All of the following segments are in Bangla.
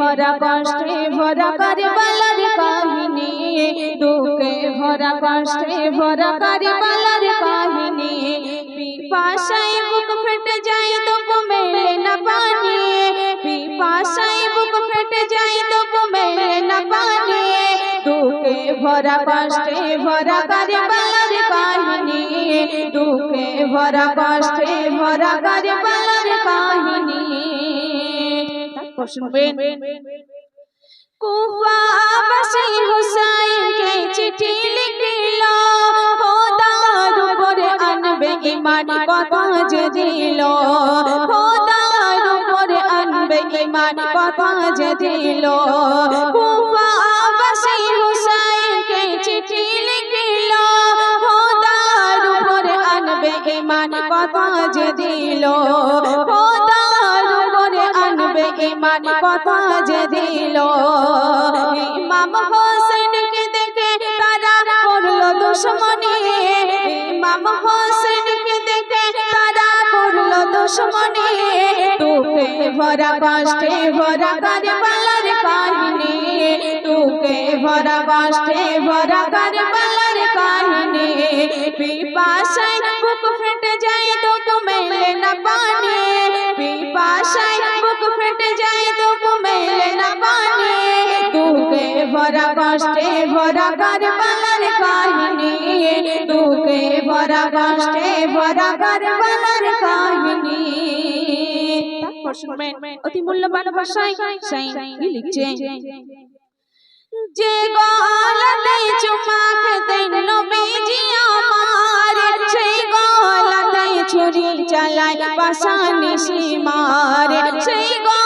ভরা কষ্টে, ভরা কারবালার কাহিনী। দুঃখে ভরা কষ্টে, ভরা কারবালার কাহিনী। পিপাসায় বুক ফেটে যায় তো মেলে না পানি। পিপাসায় বুক ফেটে যায় তো মেলে না পানি। দুঃখে ভরা কষ্টে, ভরা কারবালার কাহিনী। দুঃখে ভরা কষ্টে, ভরা কারবালার কাহিনী। তারপর শুনবেন কুফাবাসী হুসাইনকে চিঠি লিখিল খোদার উপরে আনবে ইমান কথা যে দিল। খোদার উপরে আনবে ইমান কথা যে দিল। কুফাবাসী হুসাইনকে চিঠি আনবে ইমান কথা যে দিল? ইমাম হোসেনকে দেখে তারা করল দুশ্মনী। ইমাম হোসেনকে দেখে তারা করল দুশ্মনী। তোকে ভরা কষ্টে ভরা কারবালার কাহিনী। তোকে ভরা কষ্টে ভরা কারবালার কাহিনী। পিপাসায় বুক ফেটে যায় তো তো মেলে না পানি। ভরা কষ্টে ভরা কারবালার কাহিনী তোকে ভরা কষ্টে ভরা কারবালার কাহিনী। অতি মূল্যবান ভাষায় লিখছে, যে নবীজি আমার, সেই ছুরি পাশানি সীমার, সেই গলাতে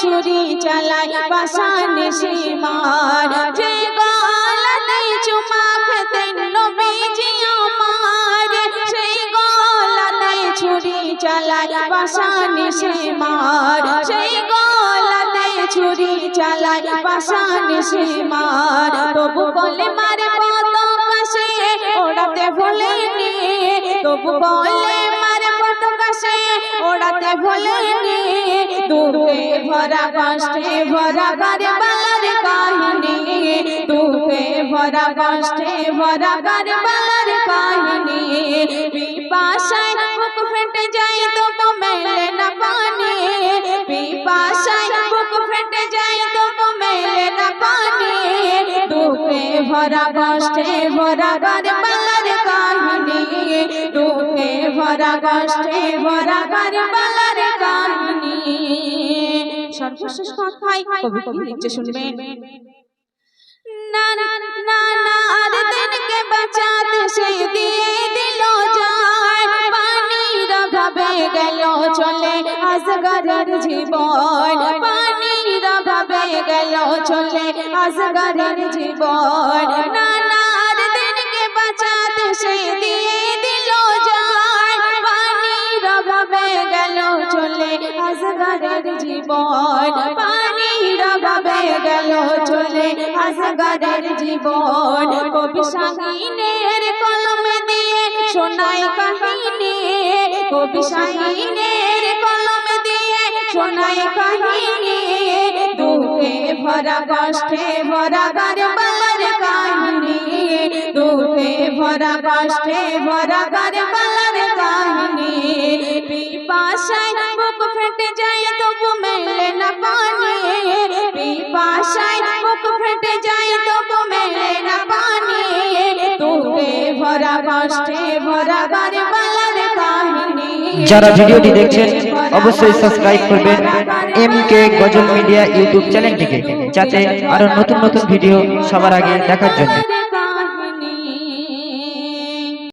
ছুরি চালায় পাশানি সীমার যে গলাতে চুমা খেতেন নবীজি আমার। সেই গলাতে ছুরি চালায় পাশানি সীমার সেই গলাতে ছুরি চালায় পাশানি সীমার তবু বলে, মারে কত কাছে ওড়াতে ভোলেনি তবু বলে, মারে কত কাছে ওড়াতে ভোলেনি দুঃখে ভরা কষ্টে ভরা কারবালার কাহিনী দুঃখে ভরা কষ্টে ভরা কারবালার কাহিনী পিপাসায় বুক ফেটে যায় তো মেলে না পানি পিপাসায় বুক ফেটে যায় তো মেলে না পানি দুঃখে ভরা কষ্টে ভরা কারবালার কাহিনী দুঃখে ভরা কষ্টে ভরা কারবালার কাহিনী সর্বশেষ কথাই কবি কি লিখছে শুনবেন। না না না না আর দিনকে বাঁচাতে সে দিয়ে দিল যায় জীবন। পানির অভাবে গেল চলে আসগরের জীবন। না জীবন পানির অভাবে গেল চলে আসগরের জীবন। কবি শাহিনের কলমে দিয়ে শোনায় কাহিনী। কবি শাহিনের কলমে দিয়ে শোনায় কাহিনী। দুঃখে ভরা কষ্টে ভরা কারবালার কাহিনী। দুঃখে ভরা কষ্টে ভরা কারবালার কাহিনী। পিপাসায় বুক ফেটে যারা ভিডিওটি দেখছেন, অবশ্যই সাবস্ক্রাইব করবেন M K Ghazal media YouTube চ্যানেলটিকে যাতে আরও নতুন নতুন ভিডিও সবার আগে দেখার জন্য।